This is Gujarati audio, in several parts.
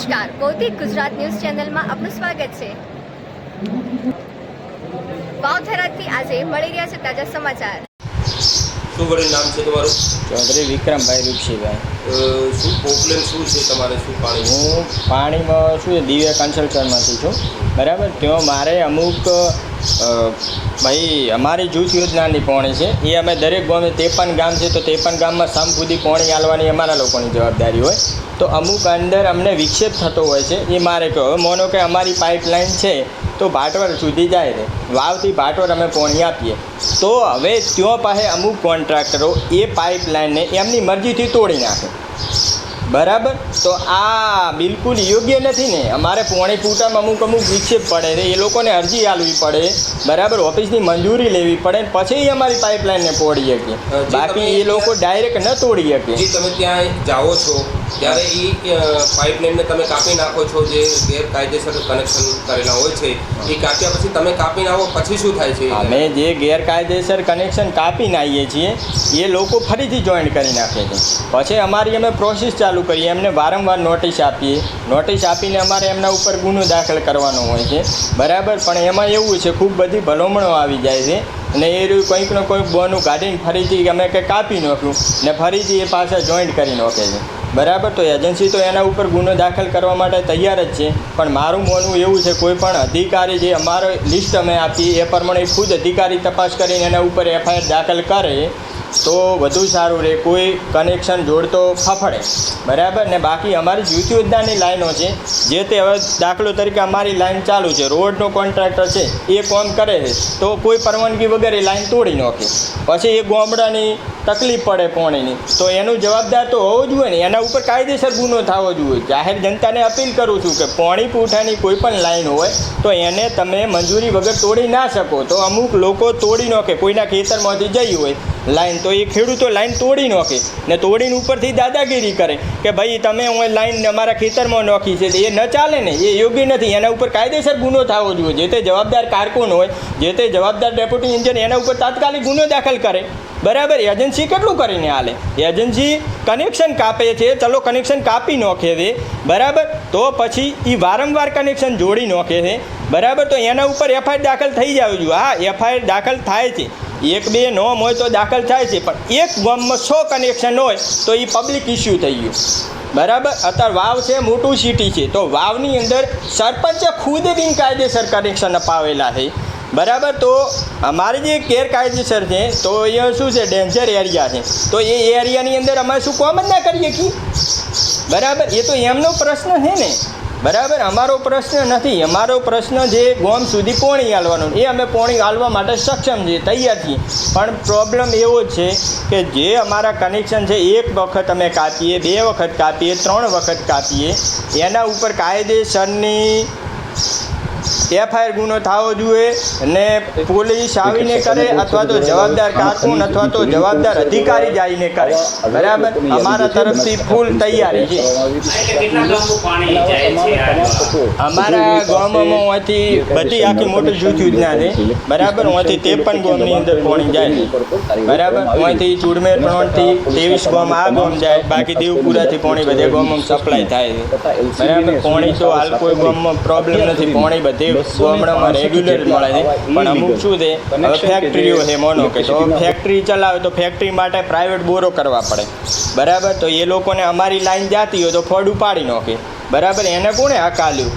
નમસ્કાર. ભૌતિક ગુજરાત ન્યૂઝ ચેનલમાં આપનું સ્વાગત છે. વાવધરાથી આજે મળી રહ્યા છે તાજા સમાચાર. શું વળી નામ છે તમારું? ચૌધરી વિક્રમભાઈ રૂપસિંહભાઈ શું પ્રોબ્લેમ શું છે તમારે? શું પાણી? હું પાણીમાં શું છે દિવ્ય કન્સલ્ટન્ટમાંથી છું. બરાબર? ત્યાં મારે અમુક ભાઈ, અમારી જૂથ યોજનાની પોણી છે. એ અમે દરેક ગામે ત્રેપન ગામ છે, તો ત્રેપન ગામમાં સમ સુધી પોણી આલવાની અમારા લોકોની જવાબદારી હોય. તો અમુક અંદર અમને વિક્ષેપ થતો હોય છે. એ મારે કહો. માનો કે અમારી પાઇપલાઇન છે, તો ભાટવર સુધી જાય છે. વાવથી ભાટવર અમે પોણી આપીએ. તો હવે ત્યાં પાસે અમુક કોન્ટ્રાક્ટરો એ પાઇપલાઇનને એમની મરજીથી તોડી નાખે. બરાબર? તો આ બિલકુલ યોગ્ય નથી ને. અમારે પોણી ફૂટામાં અમુક અમુક વિક્ષેપ પડે ને એ લોકોને અરજી આલવી પડે. બરાબર? ઓફિસની મંજૂરી લેવી પડે પછી એ અમારી પાઇપલાઇનને તોડી શકીએ બાકી એ લોકો ડાયરેક્ટ ન તોડી શકે. તમે ત્યાં જાઓ છો ત્યારે એ પાઇપલાઇનને તમે કાપી નાખો છો જે ગેરકાયદેસર કનેક્શન કરેલા હોય છે એ કાપ્યા પછી તમે કાપી નાખો પછી શું થાય છે? અમે જે ગેરકાયદેસર કનેક્શન કાપી નાખીએ છીએ એ લોકો ફરીથી જોઈન્ટ કરી નાખે છે. પછી અમારી અમે પ્રોસેસ ચાલુ કરીએ, એમને વારંવાર નોટિસ આપીએ. નોટિસ આપીને અમારે એમના ઉપર ગુનો દાખલ કરવાનો હોય છે. બરાબર? પણ એમાં એવું છે, ખૂબ બધી ભલામણો આવી જાય છે. અને એ રહ્યું, કંઈક કોઈ બોનું કાઢીને ફરીથી અમે કંઈક કાપી નાખ્યું ને ફરીથી એ પાછા જોઈન્ટ કરી નાખે છે. બરાબર? તો એજન્સી તો એના ઉપર ગુનો દાખલ કરવા માટે તૈયાર જ છે. પણ મારું માનવું એવું છે, કોઈ પણ અધિકારી જે અમારો લિસ્ટ અમે આપીએ, એ પ્રમાણે ખુદ અધિકારી તપાસ કરીને એના ઉપર એફઆઈઆર દાખલ કરે તો વધુ સારું રહે કોઈ કનેક્શન જોડતો ફફડે. બરાબર? ને બાકી અમારી જ્યુતિ ઉદ્યાનની લાઈનો છે, જે તે હવે દાખલો તરીકે અમારી લાઈન ચાલુ છે. રોડનો કોન્ટ્રાક્ટર છે, એ કોમ કરે છે. તો કોઈ પરવાનગી વગર એ લાઈન તોડી નાખે. પછી એ ગોમડાની તકલીફ પડે પોણીની. તો એનું જવાબદાર તો હોવો જોઈએ ને, એના ઉપર કાયદેસર ગુનો થવો જોઈએ જાહેર જનતાને અપીલ કરું છું કે પોણી પૂઠાની કોઈ પણ લાઈન હોય, તો એને તમે મંજૂરી વગર તોડી ના શકો. તો અમુક લોકો તોડી નાખે, કોઈના ખેતરમાંથી જઈ હોય. લાઈન, તો એ ખેડૂતો લાઈન તોડી નાખે. ને તોડીને ઉપરથી દાદાગીરી કરે કે ભાઈ, તમે હું લાઈન અમારા ખેતરમાં નાખી છે એ ન ચાલે ને, એ યોગ્ય નથી. એના ઉપર કાયદેસર ગુનો થવો જોઈએ. જે તે જવાબદાર કારકુન હોય, જે તે જવાબદાર ડેપ્યુટી ઇન્જિનિયર એના ઉપર તાત્કાલિક ગુનો દાખલ કરે. બરાબર? એજન્સી કેટલું કરીને હાલે? એજન્સી કનેક્શન કાપે છે. ચલો, કનેક્શન કાપી નાખે છે. બરાબર? તો પછી એ વારંવાર કનેક્શન જોડી નાખે છે. બરાબર? તો એના ઉપર એફઆઈઆર દાખલ થઈ જવું જોઈએ હા, એફઆઈઆર દાખલ થાય છે. એક બે નોમ હોય તો દાખલ થાય છે, પણ એક ગામમાં સો કનેક્શન હોય તો એ પબ્લિક ઇસ્યુ થઈ ગયું. બરાબર? અત્યારે વાવ છે, મોટું સિટી છે, તો વાવની અંદર સરપંચે ખુદ બિનકાયદેસર કનેક્શન અપાવેલા છે. બરાબર? તો અમારે જે ગેરકાયદેસર છે, તો એ શું છે ડેન્જર એરિયા છે. તો એ એરિયાની અંદર અમે શું કોમ જ ના કરીએ કે? બરાબર? એ તો એમનો પ્રશ્ન છે ને. બરાબર? અમારો પ્રશ્ન નથી. અમારો પ્રશ્ન જે ગોમ સુધી પોણી હાલવાનો એ અમે પોણી હાલવા માટે સક્ષમ છીએ, તૈયાર છીએ. પણ પ્રોબ્લેમ એવો છે કે જે અમારા કનેક્શન છે, એક વખત અમે કાપીએ, બે વખત કાપીએ, ત્રણ વખત કાપીએ, એના ઉપર કાયદેસરની એફઆઈઆર ગુનો થવો જોઈએ ને પોલીસ આવીને કરે અથવા તો જવાબદાર કારકુન અથવા તો જવાબદાર અધિકારી જઈને કરે બરાબર અમારા તરફથી ફૂલ તૈયારી છે પાણી અમારા ગામમાં અહીંથી બધી આખી મોટી જૂથ યોજના છે બરાબર અહીંથી ત્રેપન ગામની અંદર પાણી જાય બરાબર અહીંથી ચુડમેર ત્રણથી ત્રેવીસ ગામ આ ગામ જાય બાકી દેવપુરાથી પાણી બધે ગામમાં સપ્લાય થાય છે બરાબર પાણી તો હાલ કોઈ ગામમાં પ્રોબ્લેમ નથી પાણી બધે ગામડામાં રેગ્યુલર મળે છે. પણ અમુક શું છે? હવે ફેક્ટરીઓ છે મોનો કે તો ફેક્ટરી ચલાવે તો ફેક્ટરી માટે પ્રાઇવેટ બોરો કરવા પડે. બરાબર? તો એ લોકોને અમારી લાઈન જાતી હોય તો ફળ ઉપાડી નાખે. બરાબર? એને કોણે હકાલ્યું?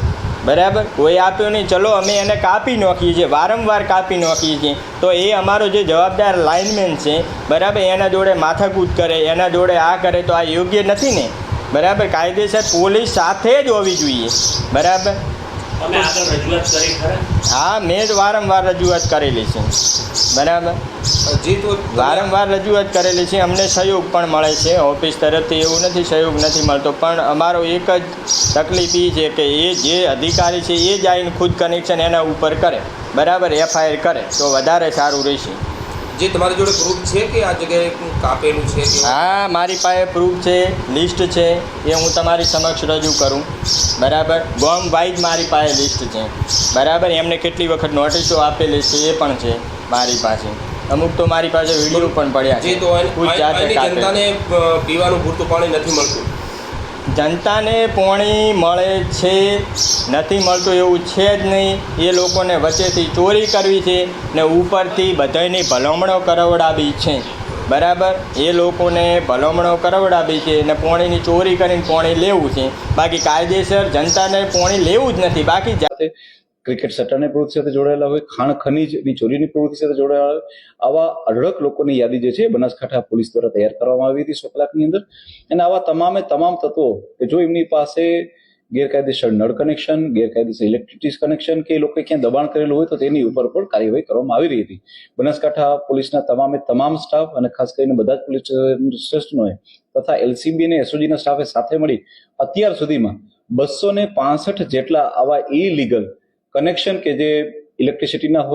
બરાબર? કોઈ આપ્યો નહીં. ચલો અમે એને કાપી નાખીએ છીએ. વારંવાર કાપી નાખીએ છીએ. તો એ અમારો જે જવાબદાર લાઇનમેન છે બરાબર? એના જોડે માથાકૂદ કરે એના જોડે આ કરે તો આ યોગ્ય નથી ને? બરાબર? કાયદેસર પોલીસ સાથે જ હોવી જોઈએ. બરાબર? હા મેં જ વારંવાર રજૂઆત કરેલી છે. બરાબર? વારંવાર રજૂઆત કરેલી છે અમને સહયોગ પણ મળે છે. ઓફિસ તરફથી એવું નથી સહયોગ નથી મળતો. પણ અમારો એક જ તકલીફ એ છે કે એ જે અધિકારી છે એ જ આવીને ખુદ કનેક્શન એના ઉપર કરે. બરાબર એફઆઈઆર કરે. તો વધારે સારું રહેશે. જે તમારી જોડે પ્રૂફ છે કે આ જગ્યાએ કાપેલું છે હા મારી પાસે પ્રૂફ છે લિસ્ટ છે એ હું તમારી સમક્ષ રજૂ કરું. બરાબર? ગોમ વાઇઝ મારી પાસે લિસ્ટ છે. બરાબર? એમને કેટલી વખત નોટિસો આપેલી છે એ પણ છે મારી પાસે. અમુક તો મારી પાસે વીડિયો પણ પડ્યા જે છે. તો જાતે કાપેલા. જનતાને પીવાનું પૂરતું પાણી નથી મળતું. જનતાને પોણી મળે છે, નથી મળતું એવું છે જ નહીં. એ લોકોને વચ્ચેથી ચોરી કરવી છે ને ઉપરથી બધાની ભલામણો કરાવડાવી છે. બરાબર? એ લોકોને ભલામણો કરાવડાવી છે ને પોણીની ચોરી કરીને પોણી લેવું છે. બાકી કાયદેસર જનતાને પોણી લેવું જ નથી. બાકી જા- સાથે ક્રિકેટ સટ્ટાની પ્રવૃત્તિ સાથે જોડાયેલા હોય, ખાણ ખનીજની ચોરીની પ્રવૃત્તિ સાથે જોડાયેલા હોય, આવા અઢળક લોકોની યાદી જે છે બનાસકાંઠા પોલીસ દ્વારા તૈયાર કરવામાં આવી હતી સો કલાકની અંદર. અને આવા તમામે તમામ તત્વો કે જો એમની પાસે ગેરકાયદેસર નળ કનેક્શન, ગેરકાયદેસર ઇલેક્ટ્રિસિટી કનેક્શન કે એ લોકોએ ક્યાં દબાણ કરેલું હોય તો તેની ઉપર પણ કાર્યવાહી કરવામાં આવી રહી હતી. બનાસકાંઠા પોલીસના તમામે તમામ સ્ટાફ અને ખાસ કરીને બધા જ પોલીસ સ્ટેશનોએ તથા એલસીબી અને એસઓજીના સ્ટાફે સાથે મળી અત્યાર સુધીમાં બસો ને પાસઠ જેટલા આવા ઇલીગલ કનેક્શન કે જે ઇલેક્ટ્રિસિટીના હોય